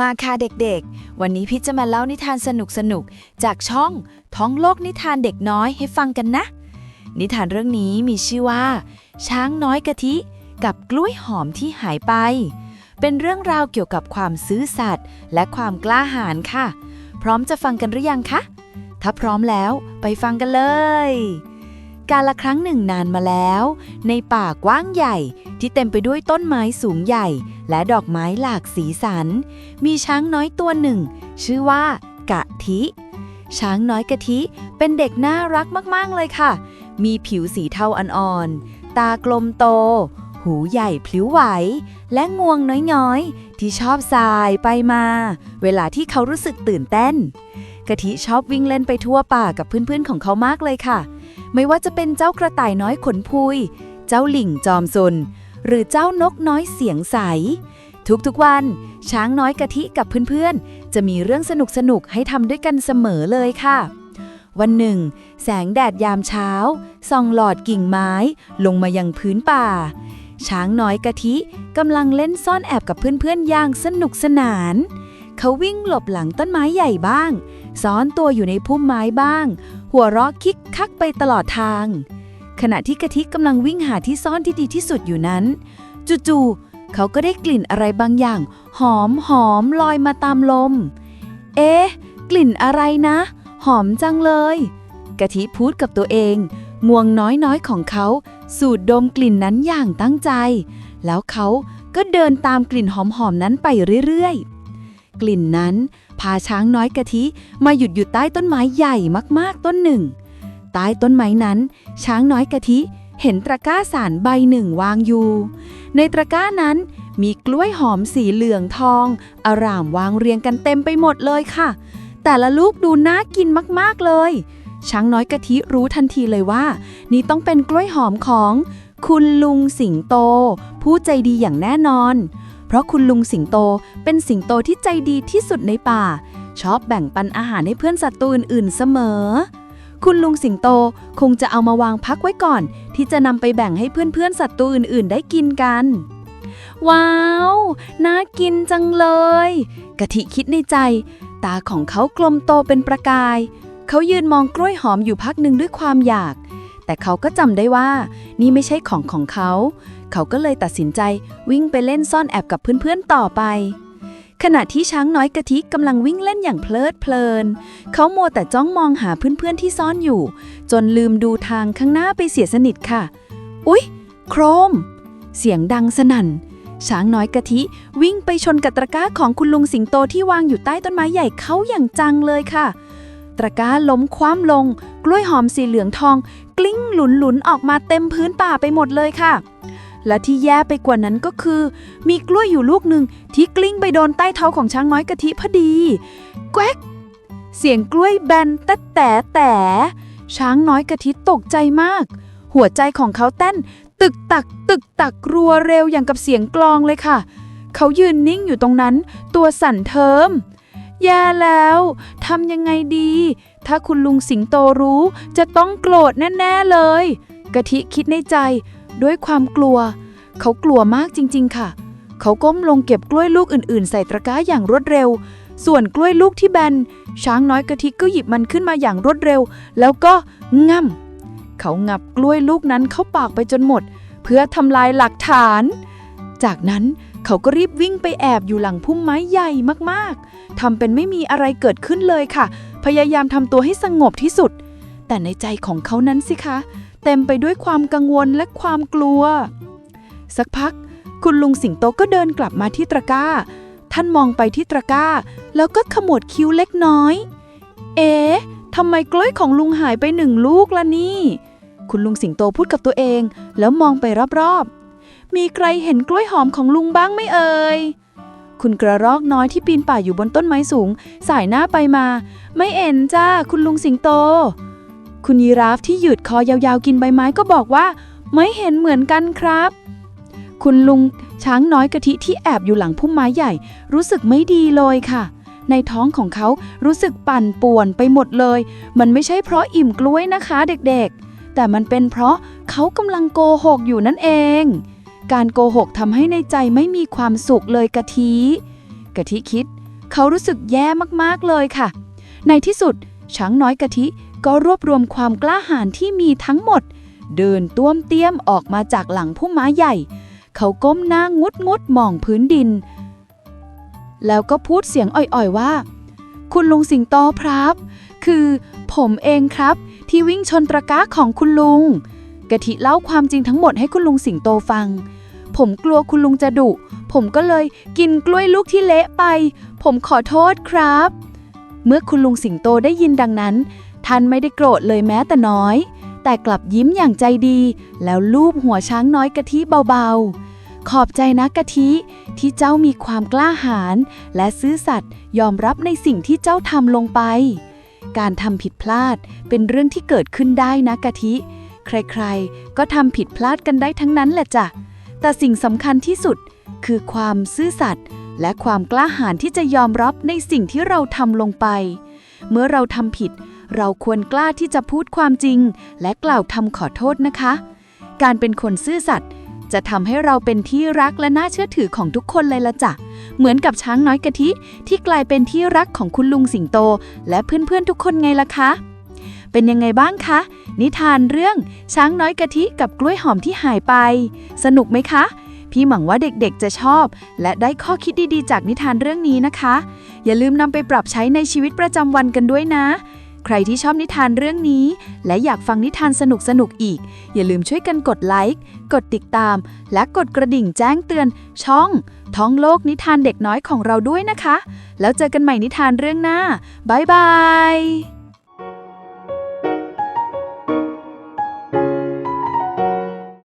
มาค่ะเด็กๆ วันนี้พี่จะมาเล่านิทานสนุกๆ จากช่องท้องโลกนิทานเด็กน้อยให้ฟังกันนะ นิทานเรื่องนี้มีชื่อว่า ช้างน้อยกะทิกับกล้วยหอมที่หายไป เป็นเรื่องราวเกี่ยวกับความซื่อสัตย์และความกล้าหาญค่ะ พร้อมจะฟังกันหรือยังคะ ถ้าพร้อมแล้วไปฟังกันเลย การละครั้งหนึ่งนานมาแล้ว ในป่ากว้างใหญ่ที่เต็มไปด้วยต้นไม้สูงใหญ่ และดอกไม้หลากสีสัน มีช้างน้อยตัวหนึ่ง ชื่อว่ากะทิ ช้างน้อยกะทิเป็นเด็กน่ารักมาก ๆ เลยค่ะ มีผิวสีเทาอ่อนๆ ตากลมโต หูใหญ่พลิ้วไหว และงวงน้อย ๆ ที่ชอบสายไปมา เวลาที่เขารู้สึกตื่นเต้น กะทิชอบวิ่งเล่นไปทั่วป่ากับเพื่อนๆของเขามากเลยค่ะ ไม่ว่าจะเป็นเจ้ากระต่ายน้อยขนพุย เจ้าหลิงจอมซนหรือเจ้านกน้อยเสียงใส ทุกๆวัน ช้างน้อยกะทิกับเพื่อนๆ จะมีเรื่องสนุกๆให้ทำด้วยกันเสมอเลยค่ะ วันหนึ่ง แสงแดดยามเช้าส่องหลอดกิ่งไม้ลงมายังพื้นป่า ช้างน้อยกะทิกำลังเล่นซ่อนแอบกับเพื่อนๆอย่างสนุกสนาน เขาวิ่งหลบหลังต้นไม้ใหญ่บ้าง ซ้อนตัวอยู่ในพุ่มไม้บ้าง หัวเราะคิกคักไปตลอดทาง ขณะที่กะทิกำลังวิ่งหาที่ซ่อนที่ดีที่สุดอยู่นั้น จู่ๆเขาก็ได้กลิ่นอะไรบางอย่าง หอมหอมลอยมาตามลม เอ๊ะ กลิ่นอะไรนะ หอมจังเลยกะทิพูดกับตัวเองงวงน้อยๆของเขาสูดดมกลิ่นนั้นอย่างตั้งใจ แล้วเขาก็เดินตามกลิ่นหอมๆนั้นไปเรื่อยๆ กลิ่นนั้น พาช้างน้อยกะทิมาหยุดอยู่ใต้ต้นไม้ใหญ่มากๆต้นหนึ่ง ใต้ต้นไม้นั้น ช้างน้อยกะทิเห็นตะกร้าสารใบหนึ่งวางอยู่ ในตะกร้านั้นมีกล้วยหอมสีเหลืองทอง อร่ามวางเรียงกันเต็มไปหมดเลยค่ะ แต่ละลูกดูน่ากินมากๆเลย ช้างน้อยกะทิรู้ทันทีเลยว่า นี่ต้องเป็นกล้วยหอมของ คุณลุงสิงโต ผู้ใจดีอย่างแน่นอน เพราะคุณลุงสิงโตเป็นสิงโตที่ใจดีที่สุดในป่า ชอบแบ่งปันอาหารให้เพื่อนสัตว์ตัวอื่นๆเสมอ คุณลุงสิงโตคงจะเอามาวางพักไว้ก่อน ที่จะนำไปแบ่งให้เพื่อนๆสัตว์ตัวอื่นๆ ได้กินกัน ว้าว น่ากินจังเลย กะทิคิดในใจ ตาของเขากลมโตเป็นประกาย เขายืนมองกล้วยหอมอยู่พักหนึ่งด้วยความอยาก แต่เขาก็จำได้ว่า นี่ไม่ใช่ของของเขา เขาก็เลยตัดสินใจวิ่งไปเล่นซ่อนแอบกับเพื่อนๆต่อไป ขณะที่ช้างน้อยกะทิกำลังวิ่งเล่นอย่างเพลิดเพลิน เขาโมแต่จ้องมองหาเพื่อนๆที่ซ่อนอยู่ จนลืมดูทางข้างหน้าไปเสียสนิทค่ะ อุ๊ย โครม เสียงดังสนั่น ช้างน้อยกะทิวิ่งไปชนกับตะกร้าของคุณลุงสิงโตที่วางอยู่ใต้ต้นไม้ใหญ่เขาอย่างจังเลยค่ะตะกร้าล้มคว่ำลง กล้วยหอมสีเหลืองทอง กลิ้งหลุนๆออกมาเต็มพื้นป่าไปหมดเลยค่ะ และที่แย่ไปกว่านั้นก็คือ มีกล้วยอยู่ลูกหนึ่งที่กลิ้งไปโดนใต้เท้าของช้างน้อยกะทิพอดีแกวกเสียงกล้วยแบนแต่แต่แต่ช้างน้อยกะทิตกใจมาก หัวใจของเขาเต้น ตึกตัก ตึกตักรัวเร็วอย่างกับเสียงกลองเลยค่ะ เขายืนนิ่งอยู่ตรงนั้น ตัวสั่นเทิมแย่แล้วทำยังไงดี ถ้าคุณลุงสิงโตรู้จะต้องโกรธแน่ ๆ เลย กะทิคิดในใจ ด้วยความกลัว เขากลัวมากจริง ๆ ค่ะ เขาก้มลงเก็บกล้วยลูกอื่น ๆ ใส่ตะกร้าอย่างรวดเร็ว ส่วนกล้วยลูกที่แบน ช้างน้อยกะทิก็หยิบมันขึ้นมาอย่างรวดเร็ว แล้วก็ง่ำเขางับกล้วยลูกนั้นเข้าปากไปจนหมด เพื่อทำลายหลักฐาน จากนั้นเขาก็รีบวิ่งไปแอบอยู่หลังพุ่มไม้ใหญ่มากๆทำเป็นไม่มีอะไรเกิดขึ้นเลยค่ะ พยายามทำตัวให้สงบที่สุด แต่ในใจของเขานั้นสิคะ เต็มไปด้วยความกังวลและความกลัว สักพัก คุณลุงสิงโตก็เดินกลับมาที่ตะกร้า ท่านมองไปที่ตะกร้า แล้วก็ขมวดคิ้วเล็กน้อย เอ๊ะทำไมกล้วยของลุงหายไปหนึ่งลูกล่ะนี่ คุณลุงสิงโตพูดกับตัวเอง แล้วมองไปรอบๆ มีใครเห็นกล้วยหอมของลุงบ้างไหมเอ่ยคุณกระรอกน้อยที่ปีนป่ายอยู่บนต้นไม้สูง สายหน้าไปมา ไม่เห็นจ้า คุณลุงสิงโต คุณยีราฟที่หยืดคอยาวๆกินใบไม้ก็บอกว่า ไม่เห็นเหมือนกันครับ คุณลุงช้างน้อยกะทิที่แอบอยู่หลังพุ่มไม้ใหญ่ รู้สึกไม่ดีเลยค่ะ ในท้องของเขารู้สึกปั่นป่วนไปหมดเลย มันไม่ใช่เพราะอิ่มกล้วยนะคะเด็กๆ แต่มันเป็นเพราะเขากำลังโกหกอยู่นั่นเอง การโกหกทำให้ในใจไม่มีความสุขเลยกะทิกะทิคิด เขารู้สึกแย่มากๆเลยค่ะ ในที่สุดช้างน้อยกะทิ ก็รวบรวมความกล้าหาญที่มีทั้งหมด เดินต้วมเตี้ยมออกมาจากหลังพุ่มไม้ใหญ่ เขาก้มหน้างุดงุดมองพื้นดิน แล้วก็พูดเสียงอ่อยๆว่า คุณลุงสิงโตครับ คือผมเองครับ ที่วิ่งชนตะก้าของคุณลุงกะทิเล่าความจริงทั้งหมดให้คุณลุงสิงโตฟัง ผมกลัวคุณลุงจะดุ ผมก็เลยกินกล้วยลูกที่เละไป ผมขอโทษครับ เมื่อคุณลุงสิงโตได้ยินดังนั้น ท่านไม่ได้โกรธเลยแม้แต่น้อย แต่กลับยิ้มอย่างใจดี แล้วลูบหัวช้างน้อยกะทิเบาๆ ขอบใจนะกะทิที่เจ้ามีความกล้าหาญและซื่อสัตย์ยอมรับในสิ่งที่เจ้าทำลงไป การทำผิดพลาดเป็นเรื่องที่เกิดขึ้นได้นะกะทิ ใครๆ ก็ทำผิดพลาดกันได้ทั้งนั้นแหละจ้ะ แต่สิ่งสำคัญที่สุดคือความซื่อสัตย์และความกล้าหาญที่จะยอมรับในสิ่งที่เราทำลงไป เมื่อเราทำผิด เราควรกล้าที่จะพูดความจริง และกล่าวคำขอโทษนะคะ การเป็นคนซื่อสัตย์จะทำให้เราเป็นที่รักและน่าเชื่อถือของทุกคนเลยละจ้ะ เหมือนกับช้างน้อยกะทิ ที่กลายเป็นที่รักของคุณลุงสิงโต และเพื่อนๆทุกคนไงล่ะคะ เป็นยังไงบ้างคะ นิทานเรื่องช้างน้อยกะทิกับกล้วยหอมที่หายไป สนุกไหมคะ พี่หวังว่าเด็กๆจะชอบ และได้ข้อคิดดีๆ จากนิทานเรื่องนี้นะคะ อย่าลืมนำไปปรับใช้ในชีวิตประจำวันกันด้วยนะ ใครที่ชอบนิทานเรื่องนี้ และอยากฟังนิทานสนุกสนุกอีก อย่าลืมช่วยกันกดไลค์ กดติดตาม และกดกระดิ่งแจ้งเตือน ช่อง ท้องโลกนิทานเด็กน้อยของเราด้วยนะคะ แล้วเจอกันใหม่นิทานเรื่องหน้า บ๊ายบาย